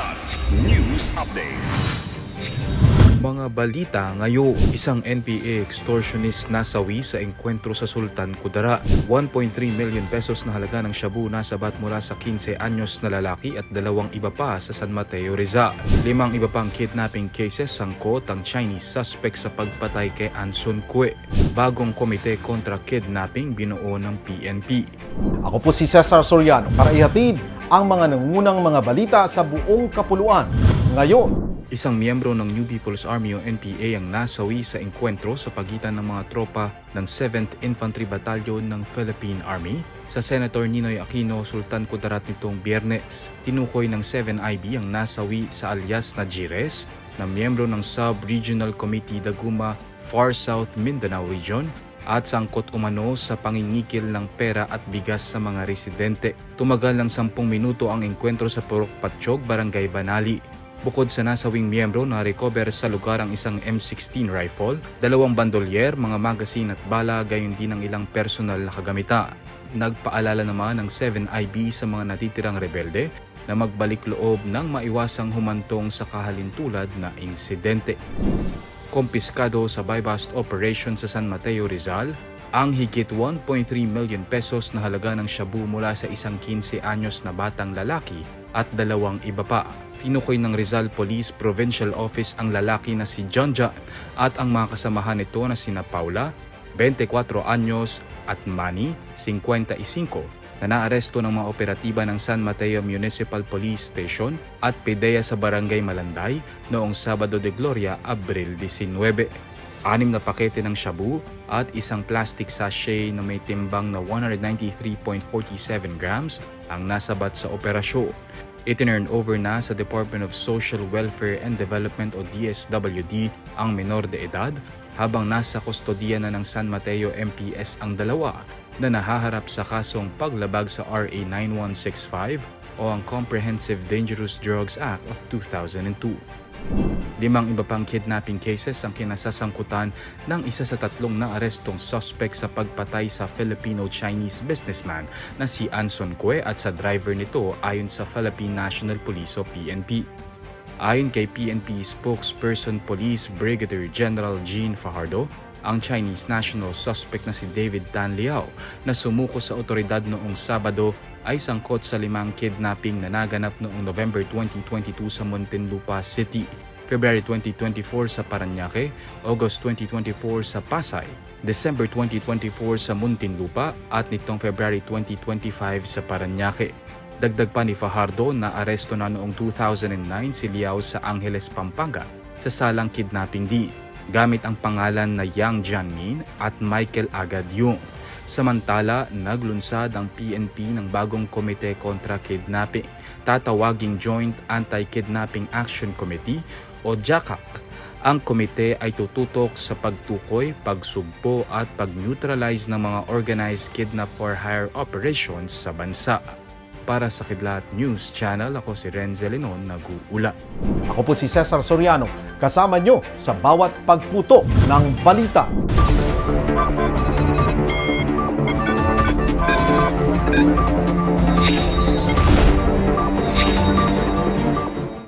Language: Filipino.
Kilat News Updates. Mga balita ngayon, isang NPA extortionist nasawi sa engkwentro sa Sultan Kudara. 1.3 million pesos na halaga ng shabu nasabat mula sa 15 anyos na lalaki at dalawang iba pa sa San Mateo Rizal. Limang iba pang kidnapping cases sangkot ang Chinese suspect sa pagpatay kay Anson Kwe. Bagong komite kontra kidnapping binuo ng PNP. Ako po si Cesar Soriano para ihatid ang mga nangungunang mga balita sa buong kapuluan. Ngayon, Isang miyembro ng New People's Army o NPA ang nasawi sa engkwentro sa pagitan ng mga tropa ng 7th Infantry Battalion ng Philippine Army sa Senator Ninoy Aquino Sultan Kudarat nitong biyernes. Tinukoy ng 7IB ang nasawi sa alias na Gires na miyembro ng Sub-Regional Committee Daguma Far South Mindanao Region at sangkot umano sa pangingikil ng pera at bigas sa mga residente. Tumagal ng 10 minuto ang engkwentro sa Purok Patsyog, Barangay Banali. Bukod sa nasawing miyembro na recover sa lugar ang isang M16 rifle, dalawang bandolier, mga magasin at bala gayon din ang ilang personal na kagamitan. Nagpaalala naman ng 7IB sa mga natitirang rebelde na magbalik loob nang maiwasang humantong sa kahalintulad na insidente. Kompiskado sa buy-bust operation sa San Mateo Rizal, ang higit 1.3 million pesos na halaga ng shabu mula sa isang 15 anyos na batang lalaki at dalawang iba pa. Tinukoy ng Rizal Police Provincial Office ang lalaki na si John John at ang mga kasamahan nito na sina Paula, 24 anyos at Manny, 55 na naaresto ng mga operatiba ng San Mateo Municipal Police Station at PDEA sa Barangay Malanday noong Sabado de Gloria, Abril 19. Anim na pakete ng shabu at isang plastic sachet na may timbang na 193.47 grams ang nasabat sa operasyon. Itinurn over na sa Department of Social Welfare and Development o DSWD ang menor de edad habang nasa kustodiya na ng San Mateo MPS ang dalawa na nahaharap sa kasong paglabag sa RA 9165 o ang Comprehensive Dangerous Drugs Act of 2002. Limang iba pang kidnapping cases ang kinasasangkutan ng isa sa tatlong naarestong suspect sa pagpatay sa Filipino-Chinese businessman na si Anson Kwe at sa driver nito ayon sa Philippine National Police o PNP. Ayon kay PNP spokesperson Police Brigadier General Jean Fajardo, ang Chinese national suspect na si David Tan Liao na sumuko sa otoridad noong Sabado ay sangkot sa limang kidnapping na naganap noong November 2022 sa Muntinlupa City, February 2024 sa Paranaque, August 2024 sa Pasay, December 2024 sa Muntinlupa at nitong February 2025 sa Paranaque. Dagdag pa ni Fajardo na aresto na noong 2009 si Liao sa Angeles, Pampanga sa salang kidnapping di gamit ang pangalan na Yang Jianmin at Michael Agad Yung. Samantala, naglunsad ang PNP ng bagong komite kontra kidnapping, tatawaging Joint Anti-Kidnapping Action Committee o JACAC. Ang komite ay tututok sa pagtukoy, pagsugpo at pag-neutralize ng mga organized kidnap for hire operations sa bansa. Para sa Kidlat News Channel, ako si Renzel Lenon, nag-uula. ako po si Cesar Soriano, kasama nyo sa bawat pagputo ng balita. Kilat